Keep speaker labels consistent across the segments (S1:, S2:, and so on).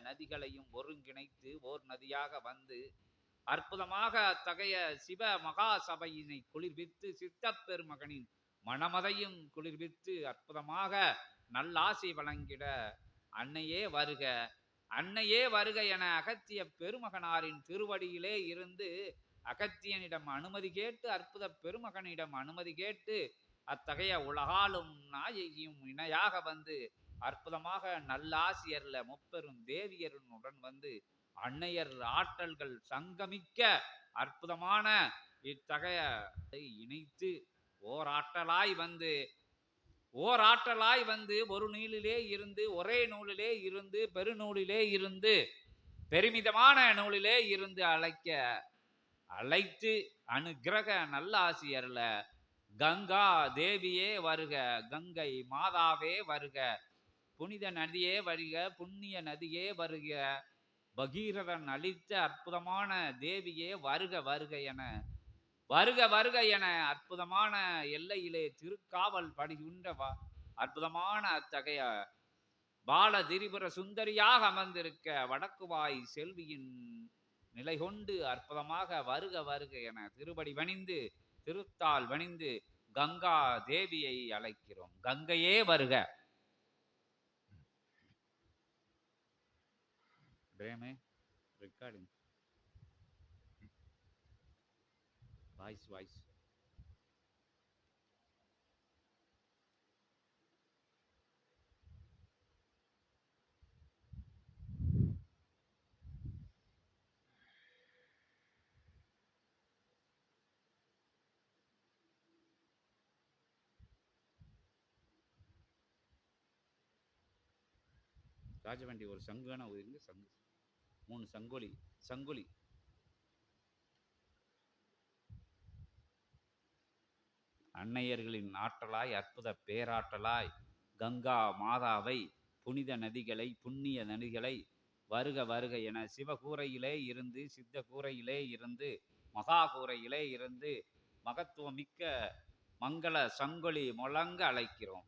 S1: நதிகளையும் ஒருங்கிணைத்து ஓர் நதியாக வந்து அற்புதமாக அத்தகைய சிவ மகா சபையினை குளிர்வித்து சித்தப் பெருமகனின் குளிர்வித்து அற்புதமாக நல்லாசி வழங்கிட அன்னையே வருக. அன்னையே வருக என அகத்திய பெருமகனாரின் திருவடியிலே இருந்து அகத்தியனிடம் அனுமதி கேட்டு அற்புத பெருமகனிடம் அனுமதி கேட்டு அத்தகைய உலகாலும் நாயகியும் இணையாக வந்து அற்புதமாக நல்லாசியர்ல முப்பெரும் தேவியருடன் வந்து அன்னையர் ஆற்றல்கள் சங்கமிக்க அற்புதமான இத்தகைய இணைத்து ஓராற்றலாய் வந்து ஓராற்றலாய் வந்து ஒரு நூலிலே இருந்து ஒரே நூலிலே இருந்து பெருநூலிலே இருந்து பெருமிதமான நூலிலே இருந்து அழைக்க அழைத்து அனுகிரக நல்லாசியர்ல கங்கா தேவியே வருக கங்கை மாதாவே வருக புனித நதியே வருக புண்ணிய நதியே வருக பகீரதன் அளித்த அற்புதமான தேவியே வருக வருக என. வருக வருக என அற்புதமான எல்லையிலே திருக்காவல் படுகின்ற அற்புதமான அத்தகைய பால திரிபுர சுந்தரியாக அமர்ந்திருக்க வடக்குவாய் செல்வியின் நிலை கொண்டு அற்புதமாக வருக வருக என திருபடி வணிந்து திருத்தால் வணிந்து கங்கா தேவியை அழைக்கிறோம். கங்கையே வருக. பிரேமே ரெக்கார்டிங் வாய்ஸ் வாய்ஸ் ராஜவண்டி ஒரு சங்கான உயிருங்க சங்கு. மூணு சங்கொலி சங்கொலி. அன்னையர்களின் ஆற்றலாய் அற்புத பேராற்றலாய் கங்கா மாதாவை புனித நதிகளை புண்ணிய நதிகளை வருக வருக என சிவகூரையிலே இருந்து சித்த கூரையிலே இருந்து மகா கூரையிலே இருந்து மகத்துவமிக்க மங்கள சங்கொலி முழங்க அழைக்கிறோம்.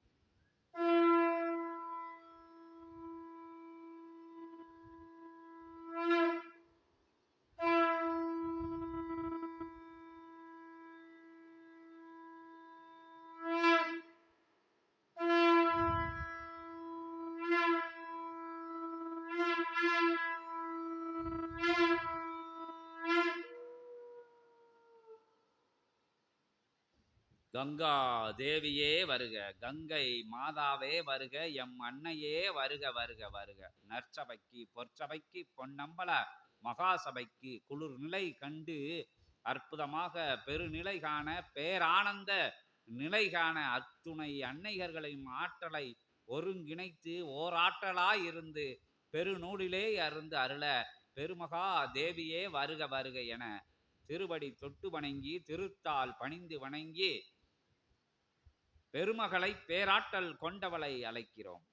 S1: கங்கா தேவியே வருக கங்கை மாதாவே வருக எம் அன்னையே வருக வருக வருக. நற்சபைக்கு பொற்சபைக்கு பொன்னம்பல மகாசபைக்கு குளிர் நிலை கண்டு அற்புதமாக பெருநிலை காண பேரானந்த நிலை காண அத்துணை அன்னையர்களையும் ஆற்றலை ஒருங்கிணைத்து ஓராற்றலாய் இருந்து பெருநூலிலே அருந்து அருள பெருமகா தேவியே வருக வருக என திருவடி தொட்டு வணங்கி திருத்தால் பணிந்து வணங்கி பெருமகளை பேராட்டல் கொண்டவளை அழைக்கிறோம்.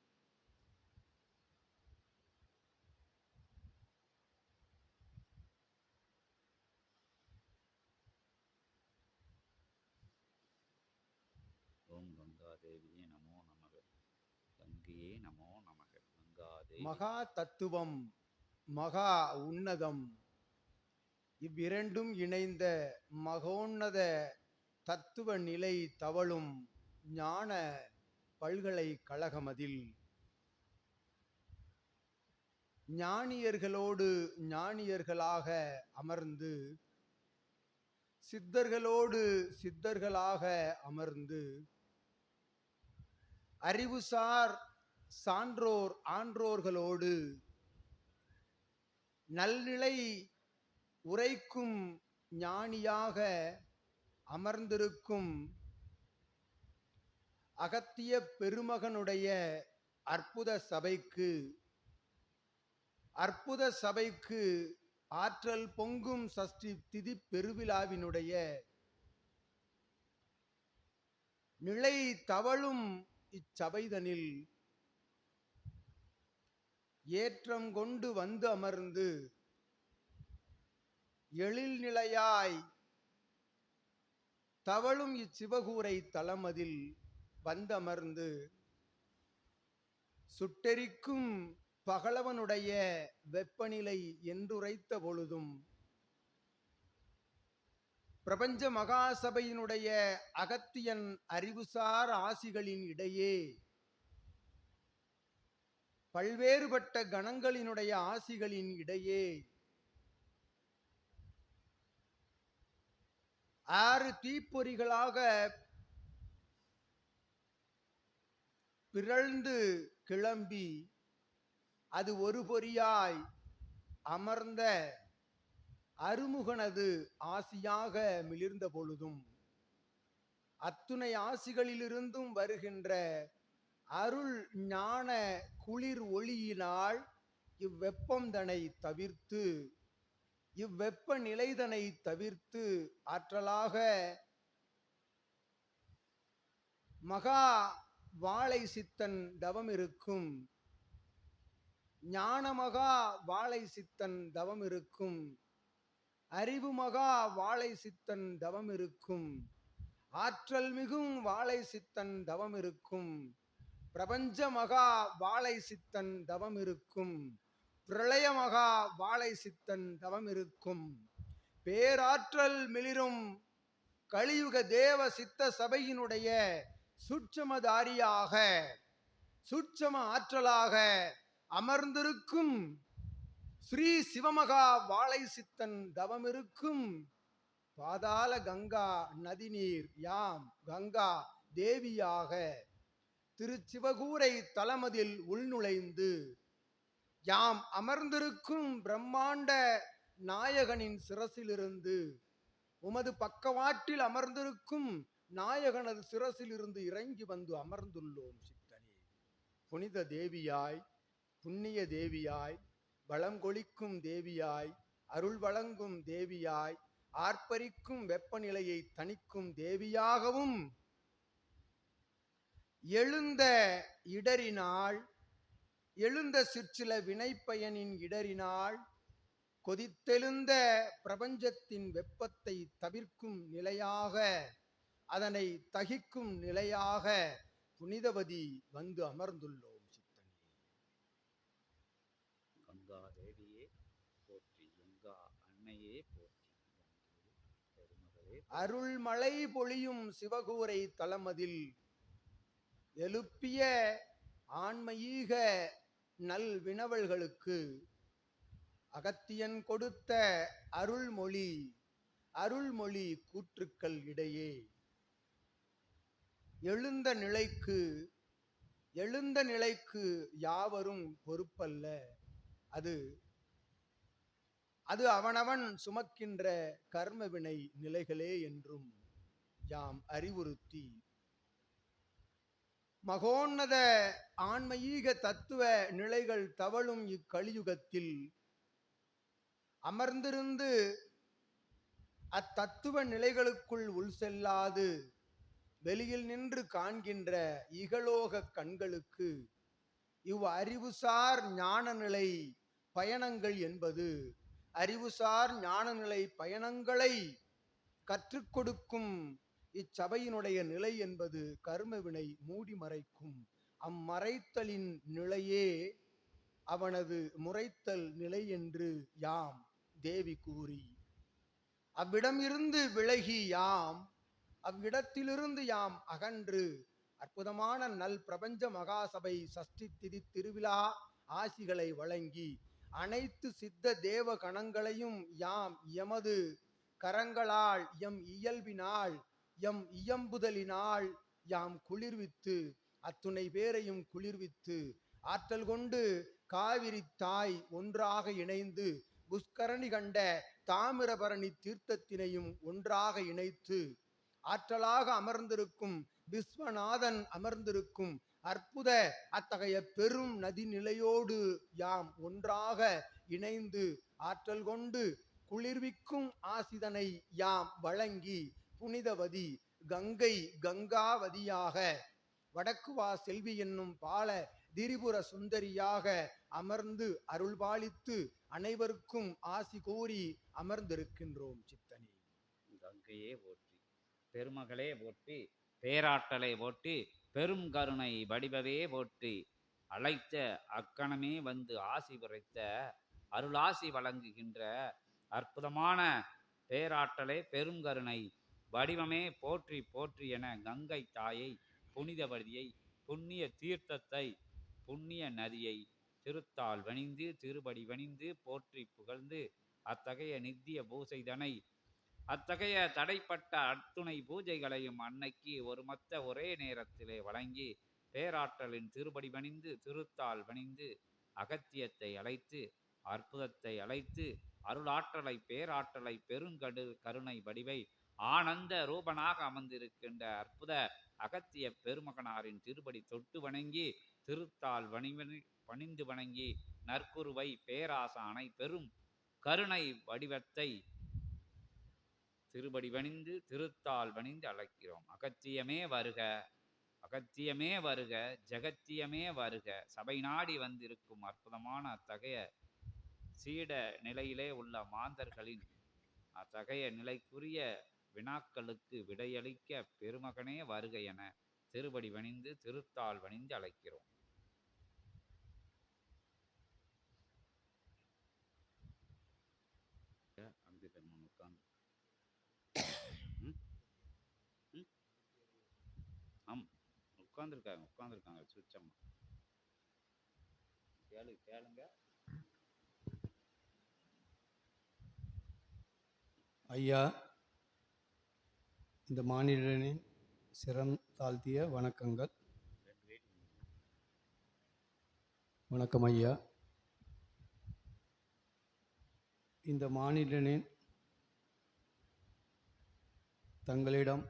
S1: ஓம் கங்கா தேவியே நமோ நமக. கங்கையே நமோ நமக. கங்கா தேவி
S2: மகா தத்துவம் மகா உன்னதம். இவ்விரண்டும் இணைந்த மகோன்னத தத்துவ நிலை தவழும் ஞான பல்கலைக்கழகமதில் ஞானியர்களோடு ஞானியர்களாக அமர்ந்து சித்தர்களோடு சித்தர்களாக அமர்ந்து அறிவுசார் சான்றோர் ஆன்றோர்களோடு நல்நிலை உரைக்கும் ஞானியாக அமர்ந்திருக்கும் அகத்திய பெருமகனுடைய அற்புத சபைக்கு அற்புத சபைக்கு ஆற்றல் பொங்கும் சஷ்டி திதி பெருவிழாவினுடைய நிலை தவழும் இச்சபைதனில் ஏற்றம் கொண்டு வந்து அமர்ந்து எழில்நிலையாய் தவழும் இச்சிவகூரை தளமதில் பந்தமர்ந்து சுட்டெரிக்கும் பகலவனுடைய வெப்பநிலை என்றுரைத்த பொழுதும் பிரபஞ்ச மகாசபையினுடைய அகத்தியன் அறிவுசார் ஆசிகளின் இடையே பல்வேறுபட்ட கணங்களினுடைய ஆசிகளின் இடையே ஆறு தீப்பொறிகளாக பிறழ்ந்து கிளம்பி அது ஒரு பொறியாய் அமர்ந்த அருமுகனது ஆசியாக மிளிர்ந்த பொழுதும் அத்துணை ஆசிகளிலிருந்தும் வருகின்ற அருள் ஞான குளிர் ஒளியினால் இவ்வெப்பம் தனை தவிர்த்து இவ்வெப்ப நிலைதனை தவிர்த்து ஆற்றலாக மகா வாழை சித்தன் தவம் இருக்கும் ஞானமகா வாழை சித்தன் தவம் இருக்கும் அறிவு மகா வாழை சித்தன் தவம் இருக்கும் ஆற்றல் மிகும் வாழை சித்தன் தவம் இருக்கும் பிரபஞ்ச மகா வாழை சித்தன் தவம் இருக்கும் பிரளய மகா வாழை சித்தன் தவம் இருக்கும் பேராற்றல் மிளிரும் கலியுக தேவ சித்த சபையினுடைய சூட்சமதாரியாக சூட்சம ஆற்றலாக அமர்ந்திருக்கும் ஸ்ரீ சிவமகா வாழை சித்தன் தவமிருக்கும் பாதாள கங்கா நதிநீர் யாம் கங்கா தேவியாக திருச்சிவகூரை தலமதில் உள்நுழைந்து யாம் அமர்ந்திருக்கும் பிரம்மாண்ட நாயகனின் சிரசிலிருந்து உமது பக்கவாட்டில் அமர்ந்திருக்கும் நாயகனது சிரசிலிருந்து இறங்கி வந்து அமர்ந்துள்ளோம் சித்தனே. புனித தேவியாய் புண்ணிய தேவியாய் வளம் கொளிக்கும் தேவியாய் அருள் வழங்கும் தேவியாய் ஆர்ப்பரிக்கும் வெப்பநிலையை தணிக்கும் தேவியாகவும் எழுந்த இடரினால் எழுந்த சிற்சில வினைப்பயனின் இடரினால் கொதித்தெழுந்த பிரபஞ்சத்தின் வெப்பத்தை தவிர்க்கும் நிலையாக அதனை தகிக்கும் நிலையாக புனிதவதி வந்து அமர்ந்துள்ளோம் சித்தனே.
S1: கங்கா தேவியே போற்றி கங்கா அன்னையே போற்றி.
S2: அருள்மழை பொழியும் சிவகூரை தலமதில் எழுப்பிய ஆன்மீக நல் வினவல்களுக்கு அகத்தியன் கொடுத்த அருள்மொழி அருள்மொழி கூற்றுக்கள் இடையே. எழுந்த நிலைக்கு எழுந்த நிலைக்கு யாவரும் பொறுப்பல்ல. அது அது அவனவன் சுமக்கின்ற கர்மவினை நிலைகளே என்றும் யாம் அறிவுறுத்தி. மகோன்னத ஆன்மீக தத்துவ நிலைகள் தவழும் இக்கலியுகத்தில் அமர்ந்திருந்து அத்தத்துவ நிலைகளுக்குள் உள் செல்லாது வெளியில் நின்று காண்கின்ற இகலோக கண்களுக்கு இவ் அறிவுசார் ஞான நிலை பயணங்கள் என்பது அறிவுசார் ஞான நிலை பயணங்களை கற்றுக் கொடுக்கும் இச்சபையினுடைய நிலை என்பது கர்மவினை மூடி மறைக்கும். அம்மறைத்தலின் நிலையே அவனது முறைத்தல் நிலை என்று யாம் தேவி கூறி. அவ்விடமிருந்து விலகி யாம் அவ்விடத்திலிருந்து யாம் அகன்று. அற்புதமான நல் பிரபஞ்ச மகாசபை சஷ்டி திதி திருவிழா ஆசிகளை வழங்கி அனைத்து சித்த தேவ கணங்களையும் யாம் எமது கரங்களால் எம் இயல்பினால் எம் இயம்புதலினால் யாம் குளிர்வித்து அத்துணை பேரையும் குளிர்வித்து ஆற்றல் கொண்டு காவிரி தாய் ஒன்றாக இணைந்து புஷ்கரணி கண்ட தாமிரபரணி தீர்த்தத்தினையும் ஒன்றாக இணைத்து ஆற்றலாக அமர்ந்திருக்கும் விஸ்வநாதன் அமர்ந்திருக்கும் அற்புத அத்தகைய பெரும் நதிநிலையோடு யாம் ஒன்றாக இணைந்து ஆற்றல் கொண்டு குளிர்விக்கும் ஆசிதனை யாம் வழங்கி புனிதவதி கங்கை கங்காவதியாக. வடக்கு வா செல்வி என்னும் பால திரிபுர சுந்தரியாக அமர்ந்து அருள்பாலித்து அனைவருக்கும் ஆசி கூறி அமர்ந்திருக்கின்றோம் சித்தனி.
S1: கங்கையே ஓட்டு. பெருமகளே போற்றி பேராற்றலை போற்றி பெரும் கருணை வடிவவே போற்றி. அழைத்த அக்கணமே வந்து ஆசி புரைத்த அருளாசி வழங்குகின்ற அற்புதமான பேராற்றலே பெருங்கருணை வடிவமே போற்றி போற்றி என கங்கை தாயை புனிதவதியை புண்ணிய தீர்த்தத்தை புண்ணிய நதியை திருத்தால் வணிந்து திருபடி வணிந்து போற்றி புகழ்ந்து அத்தகைய நித்திய பூசைதனை அத்தகைய தடைப்பட்ட அத்துணை பூஜைகளையும் அன்னைக்கு ஒருமொத்த ஒரே நேரத்திலே வழங்கி பேராற்றலின் திருபடி வணிந்து திருத்தால் வணிந்து அகத்தியத்தை அழைத்து அற்புதத்தை அழைத்து அருளாற்றலை பேராற்றலை பெருங்கடு கருணை வடிவை ஆனந்த ரூபனாக அமர்ந்திருக்கின்ற அற்புத அகத்திய பெருமகனாரின் திருப்படி தொட்டு வணங்கி திருத்தால் வணிவனி பணிந்து வணங்கி நற்குருவை பேராசானை பெரும் கருணை வடிவத்தை திருபடி வணிந்து திருத்தால் வணிந்து அழைக்கிறோம். அகத்தியமே வருக அகத்தியமே வருக ஜகத்தியமே வருக. சபை நாடி வந்திருக்கும் அற்புதமான அத்தகைய சீட நிலையிலே உள்ள மாந்தர்களின் அத்தகைய நிலைக்குரிய வினாக்களுக்கு விடையளிக்க பெருமகனே வருக என திருபடி வணிந்து திருத்தால் வணிந்து அழைக்கிறோம். உட்காந்துருக்காங்க உட்காந்துருக்காங்க சுவிட்சம்மா கேளு கேளுங்க.
S3: ஐயா இந்த மாநிலனின் சிரம் தாழ்த்திய வணக்கங்கள். வணக்கம் ஐயா. இந்த மாநிலனின் தங்களிடம்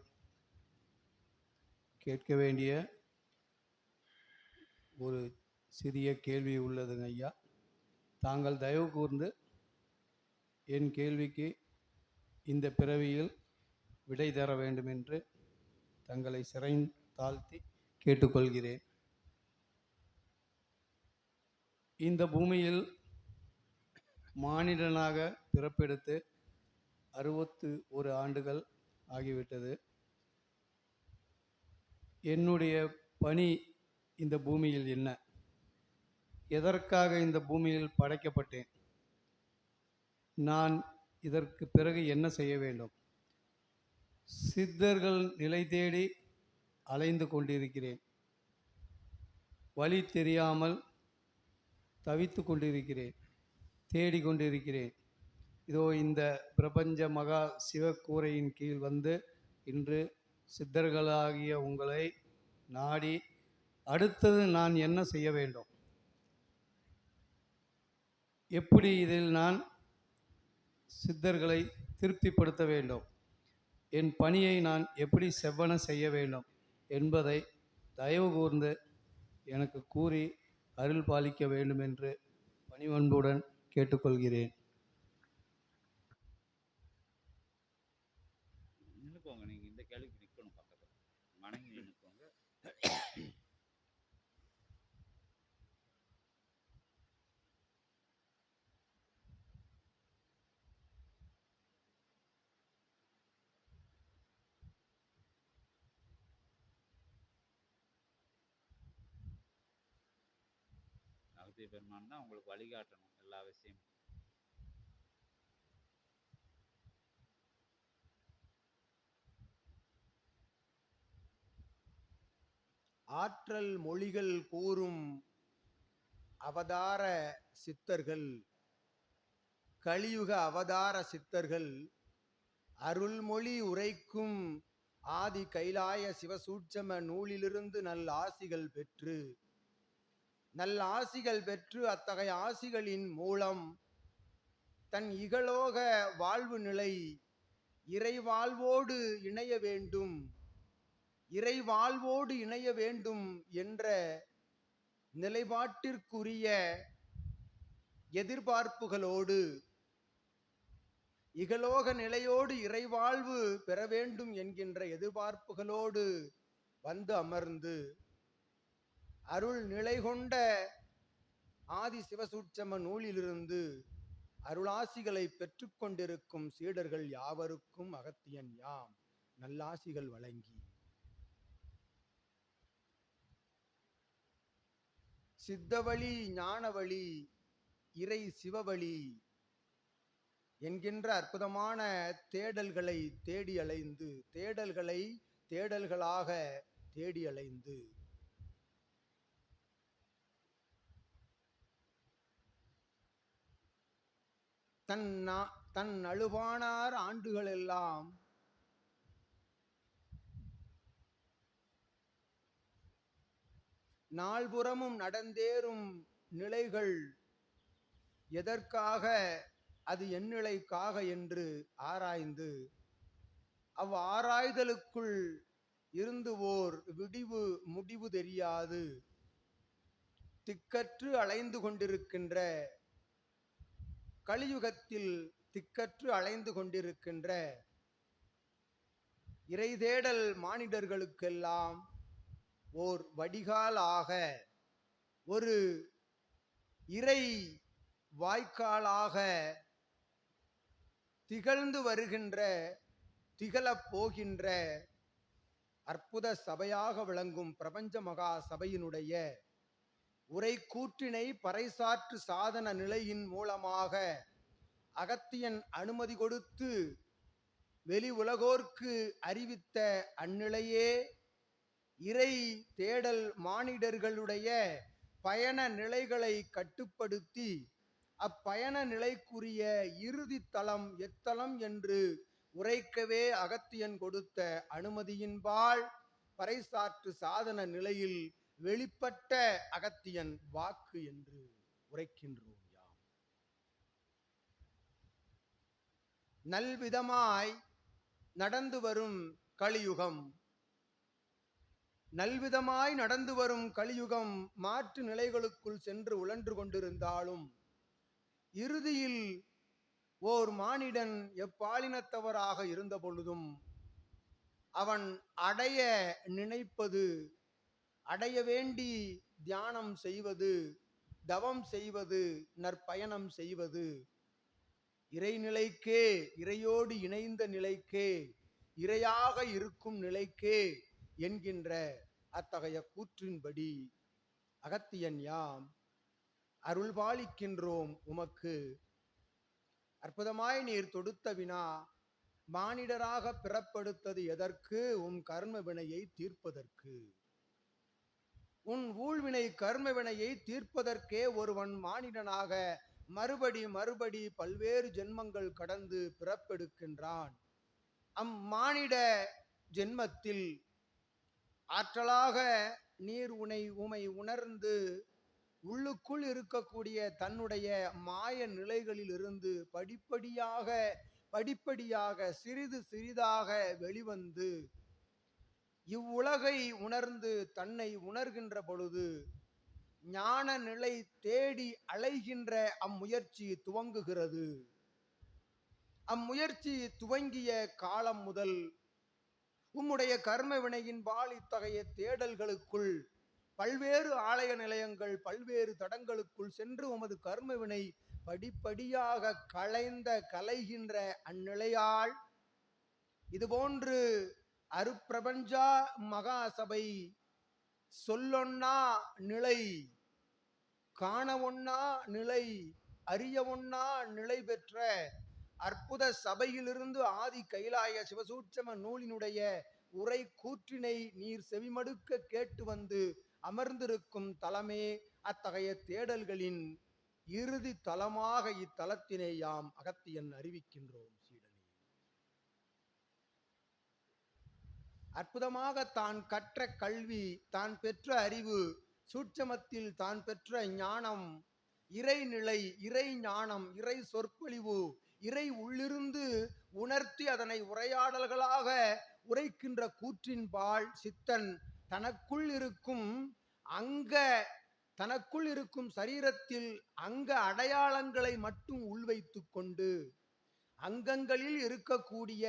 S3: கேட்க வேண்டிய ஒரு சிறிய கேள்வி உள்ளதுங்க ஐயா. தாங்கள் தயவு கூர்ந்து என் கேள்விக்கு இந்த பிறவியில் விடை தர வேண்டும் என்று தங்களை சிறை தாழ்த்தி கேட்டுக்கொள்கிறேன். இந்த பூமியில் மானிடனாக பிறப்பெடுத்து அறுபத்து ஒரு ஆண்டுகள் ஆகிவிட்டது. என்னுடைய பணி இந்த பூமியில் என்ன? எதற்காக இந்த பூமியில் படைக்கப்பட்டேன்? நான் இதற்கு பிறகு என்ன செய்ய வேண்டும்? சித்தர்கள் நிலை தேடி அலைந்து கொண்டிருக்கிறேன். வழி தெரியாமல் தவித்து கொண்டிருக்கிறேன். தேடிக் கொண்டிருக்கிறேன். இதோ இந்த பிரபஞ்ச மகா சிவக்கூரையின் கீழ் வந்து இன்று சித்தர்களாகிய உங்களை நாடி அடுத்தது நான் என்ன செய்ய வேண்டும்? எப்படி இதில் நான் சித்தர்களை திருப்திப்படுத்த வேண்டும்? என் பணியை நான் எப்படி செவ்வன செய்ய வேண்டும் என்பதை தயவு கூர்ந்து எனக்கு கூறி அருள் பாலிக்க வேண்டும் என்று பணிவன்புடன் கேட்டுக்கொள்கிறேன்.
S1: அகத்திய பெருமான் தான் உங்களுக்கு வழிகாட்டணும் எல்லா விஷயமும்.
S2: ஆற்றல் மொழிகள் கூறும் அவதார சித்தர்கள் கலியுக அவதார சித்தர்கள் அருள்மொழி உரைக்கும் ஆதி கைலாய சிவசூட்சம நூலிலிருந்து நல் ஆசிகள் பெற்று நல்ல ஆசிகள் பெற்று அத்தகைய ஆசிகளின் மூலம் தன் இகலோக வாழ்வு நிலை இறைவாழ்வோடு இணைய வேண்டும். இறைவாழ்வோடு இணைய வேண்டும் என்ற நிலைப்பாட்டிற்குரிய எதிர்பார்ப்புகளோடு இகலோக நிலையோடு இறைவாழ்வு பெற வேண்டும் என்கின்ற எதிர்பார்ப்புகளோடு வந்து அமர்ந்து அருள் நிலை கொண்ட ஆதி சிவசூட்சம நூலிலிருந்து அருளாசிகளை பெற்றுக்கொண்டிருக்கும் சீடர்கள் யாவருக்கும் அகத்தியன் யாம். நல்லாசிகள் வழங்கி. சித்தவழி ஞானவழி இறை சிவவழி என்கின்ற அற்புதமான தேடல்களை தேடி அலைந்து தேடல்களை தேடல்களாக தேடி அலைந்து தன் தன் அழுவானார் ஆண்டுகளெல்லாம். நாள்புறமும் நடந்தேறும் நிலைகள் எதற்காக அது எந்நிலைக்காக என்று ஆராய்ந்து அவ் ஆராய்தலுக்குள் இருந்து ஓர் விடிவு முடிவு தெரியாது. திக்கற்று அலைந்து கொண்டிருக்கின்ற கலியுகத்தில் திக்கற்று அலைந்து கொண்டிருக்கின்ற இறை தேடல் மானிடர்களுக்கெல்லாம் ஓர் வடிகாலாக ஒரு இறை வாய்க்காலாக திகழ்ந்து வருகின்ற திகழப் போகின்ற அற்புத சபையாக விளங்கும் பிரபஞ்ச மகா சபையினுடைய உரை கூற்றினை பறைசாற்று சாதன நிலையின் மூலமாக அகத்தியன் அனுமதி கொடுத்து வெளி உலகோர்க்கு அறிவித்த அந்நிலையே இறை தேடல் மானிடர்களுடைய பயண நிலைகளை கட்டுப்படுத்தி அப்பயண நிலைக்குரிய இறுதி தளம் எத்தலம் என்று உரைக்கவே அகத்தியன் கொடுத்த அனுமதியின்பால் பறைசாற்று சாதன நிலையில் வெளிப்பட்ட அகத்தியன் வாக்கு என்று உரைக்கின்றோம் யாம். நல்விதமாய் நடந்து வரும் கலியுகம் நல்விதமாய் நடந்து வரும் கலியுகம் மாற்று நிலைகளுக்குள் சென்று உழன்று கொண்டிருந்தாலும் இறுதியில் ஓர் மானிடன் எப்பாலினத்தவராக இருந்த பொழுதும் அவன் அடைய நினைப்பது அடைய வேண்டி தியானம் செய்வது தவம் செய்வது நற்பயணம் செய்வது. இறைநிலைக்கே இறையோடு இணைந்த நிலைக்கே இரையாக இருக்கும் நிலைக்கே என்கின்ற அத்தகைய கூற்றின்படி அகத்தியன் யாம் அருள்பாலிக்கின்றோம் உமக்கு. அற்புதமாய் நீர் தொடுத்த வினா மானிடராக பிறப்படுத்தது எதற்கு? உம் கர்ம வினையை தீர்ப்பதற்கு. உன் ஊழ்வினை கர்ம வினையை தீர்ப்பதற்கே ஒருவன் மானிடனாக மறுபடி மறுபடி பல்வேறு ஜென்மங்கள் கடந்து பிறப்பெடுக்கின்றான். அம்மானிட ஜென்மத்தில் ஆற்றலாக நீர் உனை உமை உணர்ந்து உள்ளுக்குள் இருக்கக்கூடிய தன்னுடைய மாய நிலைகளிலிருந்து படிப்படியாக படிப்படியாக சிறிது சிறிதாக வெளிவந்து இவ்வுலகை உணர்ந்து தன்னை உணர்கின்ற பொழுது ஞான நிலை தேடி அலைகின்ற அம்முயற்சி துவங்குகிறது. அம்முயற்சி துவங்கிய காலம் முதல் உம்முடைய கர்ம வினையின்பால் இத்தகைய தேடல்களுக்குள் பல்வேறு ஆலய நிலையங்கள் பல்வேறு தடங்களுக்குள் சென்று உமது கர்ம வினை படிப்படியாக களைந்த கலைகின்ற அந்நிலையால் இதுபோன்று அருப்பிரபஞ்சா மகாசபை சொல்லொன்னா நிலை காண நிலை அறிய ஒண்ணா நிலை பெற்ற அற்புத சபையிலிருந்து ஆதி கைலாய சிவசூட்சம நூலினுடைய உரை கூற்றினை நீர் செவிமடுக்க கேட்டு வந்து அமர்ந்திருக்கும் தலமே அத்தகைய தேடல்களின் இறுதி தலமாக இத்தலத்தினை யாம் அகத்தியன் அறிவிக்கின்றோம் சீடனே அற்புதமாக தான் கற்ற கல்வி தான் பெற்ற அறிவு சூட்சமத்தில் தான் பெற்ற ஞானம் இறைநிலை இறை ஞானம் இறை சொற்பொழிவு இறை உள்ளிருந்து உணர்த்தி அதனை உரையாடல்களாக உரைக்கின்ற கூற்றின்பால் சித்தன். தனக்குள் இருக்கும் அங்க தனக்குள் இருக்கும் சரீரத்தில் அங்க அடையாளங்களை மட்டும் உள்வைத்து கொண்டு அங்கங்களில் இருக்கக்கூடிய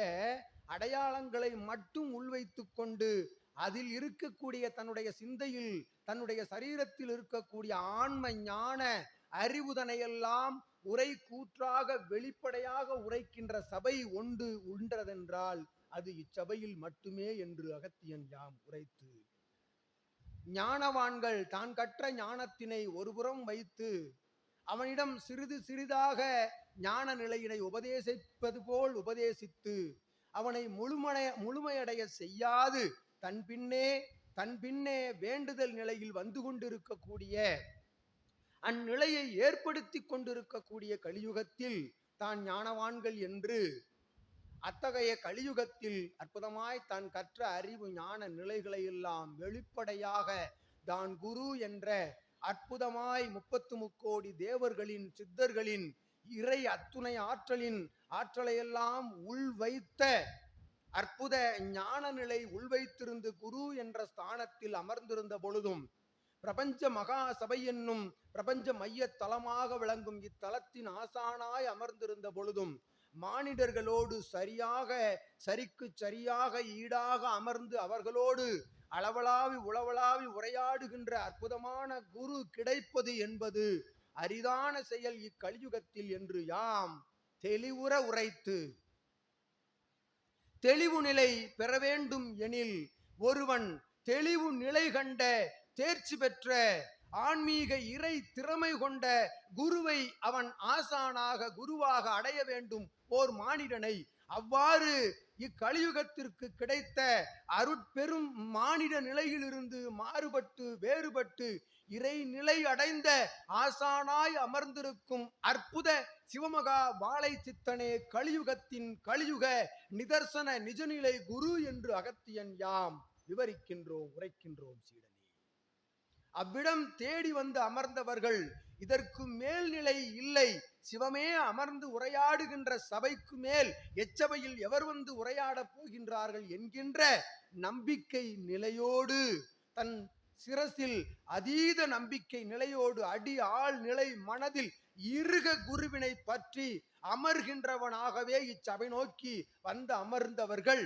S2: அடையாளங்களை மட்டும் உள்வைத்து கொண்டு அதில் இருக்கக்கூடிய தன்னுடைய சிந்தையில் தன்னுடைய சரீரத்தில் இருக்கக்கூடிய ஆன்ம ஞான அறிவுதனையெல்லாம் உரை கூற்றாக வெளிப்படையாக உரைக்கின்ற சபை ஒன்று உண்டதென்றால் அது இச்சபையில் மட்டுமே என்று அகத்தியன் யாம் உரைத்து ஞானவான்கள் தான் கற்ற ஞானத்தினை ஒருபுறம் வைத்து அவனிடம் சிறிது சிறிதாக ஞான நிலையினை உபதேசிப்பது போல் உபதேசித்து அவனை முழுமடைய முழுமையடைய செய்யாது. தன் பின்னே தன் பின்னே வேண்டுதல் நிலையில் வந்து கொண்டிருக்கக்கூடிய அந்நிலையை ஏற்படுத்தி கொண்டிருக்கக்கூடிய கலியுகத்தில் தான் ஞானவான்கள் என்று அத்தகைய கலியுகத்தில் அற்புதமாய் தான் கற்ற அறிவு ஞான நிலைகளை எல்லாம் வெளிப்படையாக தான் குரு என்ற அற்புதமாய் முப்பத்து முக்கோடி தேவர்களின் சித்தர்களின் இறை அத்துணை ஆற்றலின் ஆற்றலையெல்லாம் உள் வைத்த அற்புத ஞான நிலை உள்வைத்திருந்து குரு என்ற ஸ்தானத்தில் அமர்ந்திருந்த பொழுதும் பிரபஞ்ச மகா சபை என்னும் பிரபஞ்ச மைய தலமாக விளங்கும் இத்தலத்தின் ஆசானாய் அமர்ந்திருந்த பொழுதும் மானிடர்களோடு சரியாக சரிக்கு சரியாக ஈடாக அமர்ந்து அவர்களோடு அளவலாவி உளவலாவி உரையாடுகின்ற அற்புதமான குரு கிடைப்பது என்பது அரிதான செயல் இக்கலியுகத்தில் என்று யாம் தெளிவுற உரைத்து. தெளிவு நிலை பெற வேண்டும் எனில் ஒருவன் தெளிவு நிலை கண்ட தேர்ச்சி பெற்ற ஆன்மீக இறை திறமை கொண்ட குருவை அவன் ஆசானாக குருவாக அடைய வேண்டும் ஓர் மானிடனை. அவ்வாறு இக்கலியுகத்திற்கு கிடைத்த அருட்பெரும் மானிட நிலையிலிருந்து மாறுபட்டு வேறுபட்டு இறைநிலை அடைந்த ஆசானாய் அமர்ந்திருக்கும் அற்புத சிவமகா வாழை சித்தனே கலியுகத்தின் கலியுக நிதர்சன நிஜநிலை குரு என்று அகத்தியன் யாம் விவரிக்கின்றோம் உரைக்கின்றோம் சீடனே. அவ்விடம் தேடி வந்து அமர்ந்தவர்கள் இதற்கு மேல்நிலை இல்லை. சிவமே அமர்ந்து உரையாடுகின்ற சபைக்கு மேல் எச்சபையில் எவர் வந்து உரையாடப் போகின்றார்கள் என்கின்ற நம்பிக்கை நிலையோடு தன் சிரசில் அதீத நம்பிக்கை நிலையோடு அடி ஆள் நிலை மனதில் இருக குருவினை பற்றி அமர்கின்றவனாகவே இச்சபை நோக்கி வந்து அமர்ந்தவர்கள்.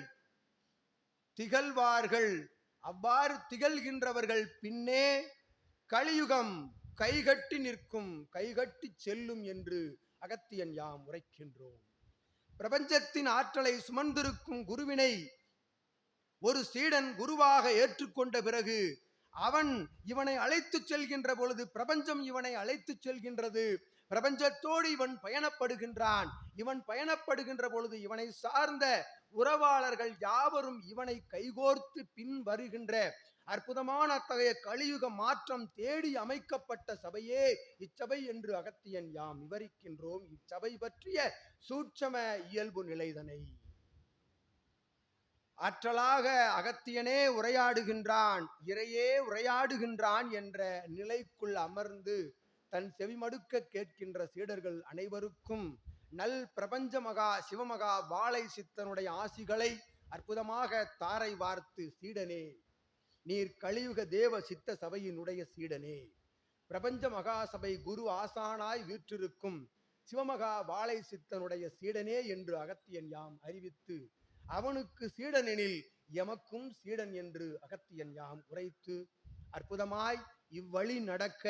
S2: திகழ்வார்கள். அவ்வாறு திகழ்கின்றவர்கள் பின்னே கலியுகம் கைகட்டி நிற்கும் கைகட்டி செல்லும் என்று அகத்தியன் யாம் உரைக்கின்றோம். பிரபஞ்சத்தின் ஆற்றலை சுமந்திருக்கும் குருவினை ஒரு சீடன் குருவாக ஏற்றுக்கொண்ட பிறகு அவன் இவனை அழைத்துச் செல்கின்ற பொழுது பிரபஞ்சம் இவனை அழைத்துச் செல்கின்றது. பிரபஞ்சத்தோடு இவன் பயணப்படுகின்றான். இவன் பயணப்படுகின்ற பொழுது இவனை சார்ந்த உறவாளர்கள் யாவரும் இவனை கைகோர்த்து பின் வருகின்ற அற்புதமான அத்தகைய கலியுக மாற்றம் தேடி அமைக்கப்பட்ட சபையே இச்சபை என்று அகத்தியன் யாம் விவரிக்கின்றோம். இச்சபை பற்றிய சூட்சம இயல்பு நிலைதனை. ஆற்றலாக அகத்தியனே உரையாடுகின்றான் இறையே உரையாடுகின்றான் என்ற நிலைக்குள் அமர்ந்து தன் செவிமடுக்க கேட்கின்ற சீடர்கள் அனைவருக்கும் நல் பிரபஞ்ச மகா சிவமகா வாழை சித்தனுடைய ஆசிகளை அற்புதமாக தாரை வார்த்து சீடனே நீர் கலியுக தேவ சித்த சபையினுடைய சீடனே பிரபஞ்ச மகா சபை குரு ஆசானாய் வீற்றிருக்கும் சிவமகா வாழை சித்தனுடைய சீடனே என்று அகத்தியன் யாம் அறிவித்து அவனுக்கு சீடனெனில் எமக்கும் சீடன் என்று அகத்தியன் யாம் உரைத்து அற்புதமாய் இவ்வழி நடக்க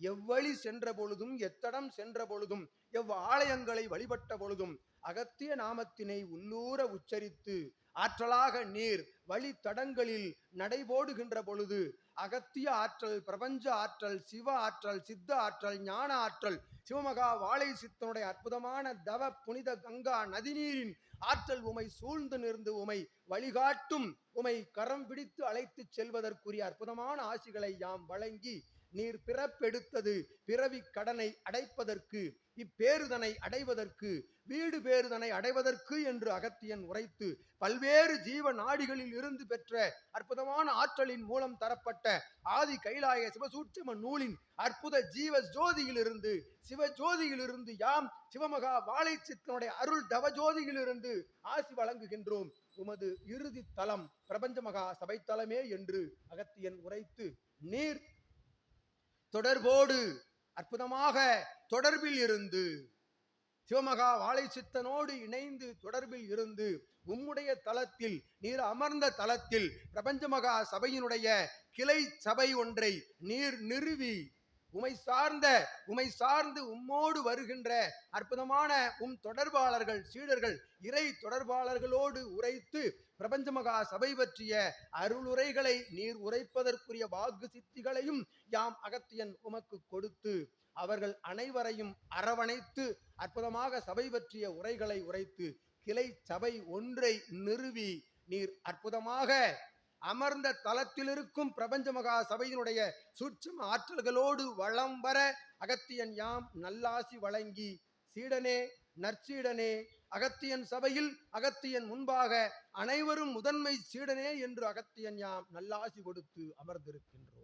S2: எவ்வழி சென்ற பொழுதும் எத்தடம் சென்ற பொழுதும் எவ் ஆலயங்களை வழிபட்ட பொழுதும் அகத்திய நாமத்தினை உள்ளூர உச்சரித்து ஆற்றலாக நீர் வழி தடங்களில் நடைபோடுகின்ற பொழுது அகத்திய ஆற்றல் பிரபஞ்ச ஆற்றல் சிவ ஆற்றல் சித்த ஆற்றல் ஞான ஆற்றல் சிவமகா வாழை சித்தனுடைய அற்புதமான தவ புனித கங்கா நதிநீரின் ஆற்றல் உமை சூழ்ந்து நின்று உமை வழிகாட்டும் உமை கரம் பிடித்து அழைத்துச் செல்வதற்குரிய அற்புதமான ஆசிகளை யாம் வழங்கி நீர் பிறப்பெடுத்தது பிறவி கடனை அடைப்பதற்கு இப்பேருதனை அடைவதற்கு வீடு பேருதனை அடைவதற்கு என்று அகத்தியன் உரைத்து பல்வேறு ஜீவ நாடிகளில் இருந்து பெற்ற அற்புதமான ஆற்றலின் மூலம் தரப்பட்ட ஆதி கைலாய சிவசூட்சம நூலின் அற்புத ஜீவ ஜோதியிலிருந்து சிவ ஜோதியிலிருந்து யாம் சிவமகா வாழைச்சித்தனுடைய அருள் தவ ஜோதியிலிருந்து ஆசி வழங்குகின்றோம். உமது இறுதி தலம் பிரபஞ்ச மகா சபைத்தலமே என்று அகத்தியன் உரைத்து நீர் தொடர்போடு அற்புதமாக தொடர்பில் இருந்து சிவமகா வாழை சித்தனோடு இணைந்து தொடர்பில் இருந்து உம்முடைய தளத்தில் நீர் அமர்ந்த தளத்தில் பிரபஞ்ச மகா சபையினுடைய கிளை சபை ஒன்றை நீர் நிறுவி உமை சார்ந்த உமை சார்ந்து உம்மோடு வருகின்ற அற்புதமான உம் தொடர்பாளர்கள் சீடர்கள் இறை தொடர்பாளர்களோடு உரைத்து பிரபஞ்ச மகா சபை பற்றிய அருளுரைகளை நீர் உரைப்பதற்குரிய வாக்கு சித்திகளையும் யாம் அகத்தியன் உமக்கு கொடுத்து அவர்கள் அனைவரையும் அரவணைத்து அற்புதமாக சபை பற்றிய உரைகளை உரைத்து கிளை சபை ஒன்றை நிறுவி நீர் அற்புதமாக அமர்ந்த தலத்தில் இருக்கும் பிரபஞ்ச மகா சபையினுடைய சூட்சும ஆற்றல்களோடு வளம் வர அகத்தியன் யாம் நல்லாசி வழங்கி சீடனே நற்சீடனே அகத்தியன் சபையில் அகத்தியன் முன்பாக அனைவரும் முதன்மை சீடனே என்று அகத்தியன் யாம் நல்லாசி கொடுத்து அமர்ந்திருக்கின்றோம்.